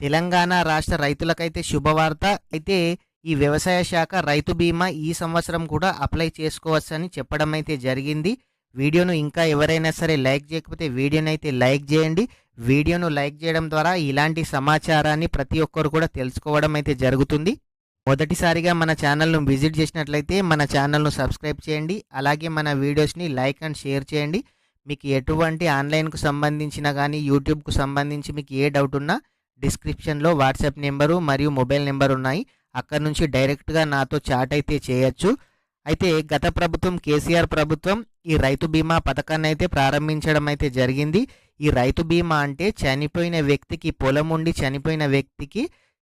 తెలంగాణ రాష్ట్ర రైతులకైతే శుభవార్త. అయితే ఈ వ్యవసాయ శాఖ రైతు బీమా ఈ సంవత్సరం కూడా అప్లై చేసుకోవచ్చని చెప్పడం అయితే జరిగింది. వీడియోను ఇంకా ఎవరైనా సరే లైక్ చేయకపోతే వీడియోని అయితే లైక్ చేయండి. వీడియోను లైక్ చేయడం ద్వారా ఇలాంటి సమాచారాన్ని ప్రతి ఒక్కరు కూడా తెలుసుకోవడం అయితే జరుగుతుంది. మొదటిసారిగా మన ఛానల్ను విజిట్ చేసినట్లయితే మన ఛానల్ను సబ్స్క్రైబ్ చేయండి. అలాగే మన వీడియోస్ని లైక్ అండ్ షేర్ చేయండి. మీకు ఎటువంటి ఆన్లైన్కు సంబంధించిన కానీ యూట్యూబ్కు సంబంధించి మీకు ఏ డౌట్ ఉన్నా డిస్క్రిప్షన్లో వాట్సాప్ నెంబరు మరియు మొబైల్ నెంబర్ ఉన్నాయి. అక్కడ నుంచి డైరెక్ట్గా నాతో చాట్ అయితే చేయొచ్చు. అయితే గత ప్రభుత్వం కేసీఆర్ ప్రభుత్వం ఈ రైతు బీమా పథకాన్ని అయితే ప్రారంభించడం అయితే జరిగింది. ఈ రైతు బీమా అంటే చనిపోయిన వ్యక్తికి పొలం ఉండి చనిపోయిన వ్యక్తికి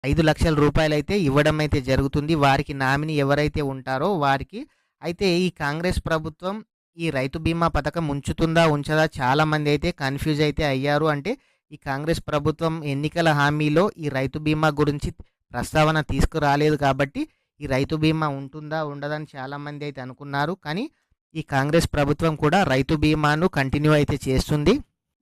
ఐదు లక్షల రూపాయలు అయితే ఇవ్వడం అయితే జరుగుతుంది. వారికి నామిని ఎవరైతే ఉంటారో వారికి. అయితే ఈ కాంగ్రెస్ ప్రభుత్వం ఈ రైతు బీమా పథకం ఉంచుతుందా ఉంచదా చాలామంది అయితే కన్ఫ్యూజ్ అయితే అయ్యారు. అంటే ఈ కాంగ్రెస్ ప్రభుత్వం ఎన్నికల హామీలో ఈ రైతు బీమా గురించి ప్రస్తావన తీసుకురాలేదు కాబట్టి ఈ రైతు బీమా ఉంటుందా ఉండదని చాలామంది అయితే అనుకున్నారు. కానీ ఈ కాంగ్రెస్ ప్రభుత్వం కూడా రైతు బీమాను కంటిన్యూ అయితే చేస్తుంది.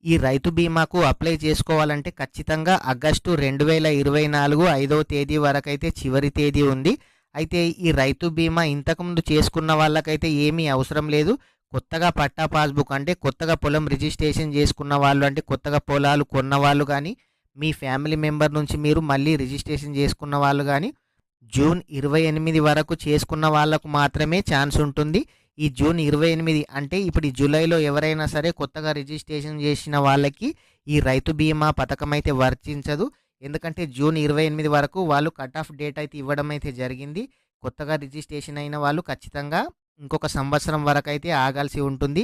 ఈ రైతు బీమాకు అప్లై చేసుకోవాలంటే ఖచ్చితంగా ఆగస్టు రెండు వేల ఇరవై నాలుగు ఐదవ తేదీ వరకు అయితే చివరి తేదీ ఉంది. అయితే ఈ రైతు బీమా ఇంతకుముందు చేసుకున్న వాళ్ళకైతే ఏమీ అవసరం లేదు. కొత్తగా పట్టా పాస్బుక్ అంటే కొత్తగా పొలం రిజిస్ట్రేషన్ చేసుకున్న వాళ్ళు అంటే కొత్తగా పొలాలు కొన్న వాళ్ళు కానీ మీ ఫ్యామిలీ మెంబర్ నుంచి మీరు మళ్ళీ రిజిస్ట్రేషన్ చేసుకున్న వాళ్ళు కానీ జూన్ ఇరవై ఎనిమిది వరకు చేసుకున్న వాళ్ళకు మాత్రమే ఛాన్స్ ఉంటుంది. ఈ జూన్ ఇరవై ఎనిమిది అంటే ఇప్పుడు ఈ జూలైలో ఎవరైనా సరే కొత్తగా రిజిస్ట్రేషన్ చేసిన వాళ్ళకి ఈ రైతు బీమా పథకం అయితే వర్తించదు. ఎందుకంటే జూన్ ఇరవై ఎనిమిది వరకు వాళ్ళు కట్ ఆఫ్ డేట్ అయితే ఇవ్వడం అయితే జరిగింది. కొత్తగా రిజిస్ట్రేషన్ అయిన వాళ్ళు ఖచ్చితంగా ఇంకొక సంవత్సరం వరకు అయితే ఆగాల్సి ఉంటుంది.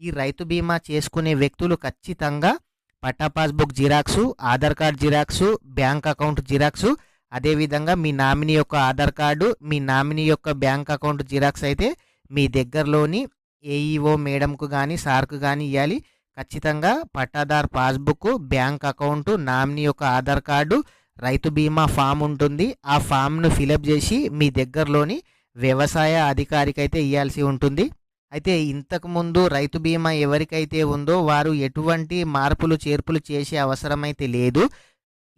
ఈ రైతు బీమా చేసుకునే వ్యక్తులు ఖచ్చితంగా పట్టా passbook xerox Aadhaar card xerox bank account xerox అదేవిధంగా మీ నామినీ యొక్క ఆధార్ కార్డు మీ నామినీ యొక్క బ్యాంక్ అకౌంట్ జిరాక్స్ అయితే మీ దగ్గరలోని ఏఈఓ మేడంకు కానీ సార్కు కానీ ఇవ్వాలి ఖచ్చితంగా pattadar passbook bank account nominee యొక్క ఆధార్ కార్డు రైతు బీమా ఫామ్ ఉంటుంది. ఆ ఫామ్ను ఫిలప్ చేసి మీ దగ్గరలోని వ్యవసాయ అధికారికైతే ఇవ్వాల్సి ఉంటుంది. అయితే ఇంతకుముందు రైతు బీమా ఎవరికైతే ఉందో వారు ఎటువంటి మార్పులు చేర్పులు చేసే అవసరమైతే లేదు.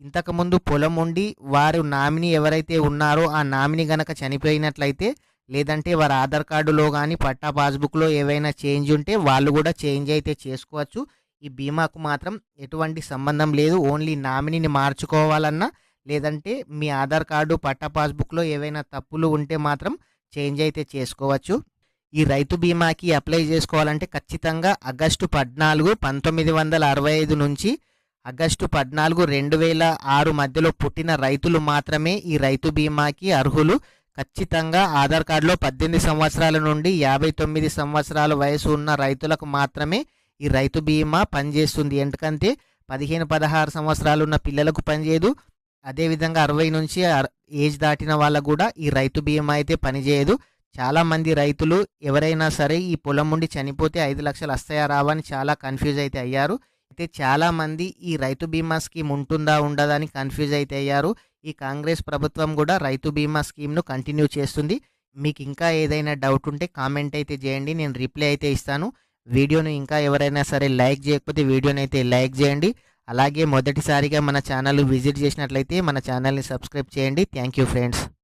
ఇంతకుముందు పొలం ఉండి వారు నామినీ ఎవరైతే ఉన్నారో ఆ నామినీ గనక చనిపోయినట్లయితే లేదంటే వారి ఆధార్ కార్డులో కానీ పట్టా పాస్బుక్లో ఏవైనా చేంజ్ ఉంటే వాళ్ళు కూడా చేంజ్ అయితే చేసుకోవచ్చు. ఈ బీమాకు మాత్రం ఎటువంటి సంబంధం లేదు. ఓన్లీ నామినీని మార్చుకోవాలన్నా లేదంటే మీ ఆధార్ కార్డు పట్టా పాస్బుక్లో ఏవైనా తప్పులు ఉంటే మాత్రం చేంజ్ అయితే చేసుకోవచ్చు. ఈ రైతు బీమాకి అప్లై చేసుకోవాలంటే ఖచ్చితంగా ఆగస్టు పద్నాలుగు పంతొమ్మిది వందల అరవై ఐదు నుంచి ఆగస్టు పద్నాలుగు రెండు వేల ఆరు మధ్యలో పుట్టిన రైతులు మాత్రమే ఈ రైతు బీమాకి అర్హులు. ఖచ్చితంగా ఆధార్ కార్డులో పద్దెనిమిది సంవత్సరాల నుండి యాభై తొమ్మిది సంవత్సరాల వయసు ఉన్న రైతులకు మాత్రమే ఈ రైతు బీమా పనిచేస్తుంది. ఎందుకంటే పదిహేను పదహారు సంవత్సరాలు ఉన్న పిల్లలకు పనిచేయదు. అదేవిధంగా అరవై నుంచి ఏజ్ దాటిన వాళ్ళకు కూడా ఈ రైతు బీమా అయితే పనిచేయదు. చాలామంది రైతులు ఎవరైనా సరే ఈ పొలం ఉండి చనిపోతే ఐదు లక్షలు వస్తాయా రావా అని చాలా కన్ఫ్యూజ్ అయితే అయ్యారు. అయితే చాలామంది ఈ రైతు బీమా స్కీమ్ ఉంటుందా ఉండదా అని కన్ఫ్యూజ్ అయితే అయ్యారు. ఈ కాంగ్రెస్ ప్రభుత్వం కూడా రైతు బీమా స్కీమ్ను కంటిన్యూ చేస్తుంది. మీకు ఇంకా ఏదైనా డౌట్ ఉంటే కామెంట్ అయితే చేయండి. నేను రిప్లై అయితే ఇస్తాను. వీడియోను ఇంకా ఎవరైనా సరే లైక్ చేయకపోతే వీడియోని అయితే లైక్ చేయండి. అలాగే మొదటిసారిగా మన ఛానల్ విజిట్ చేసినట్లయితే మన ఛానల్ని సబ్స్క్రైబ్ చేయండి. Thank you friends.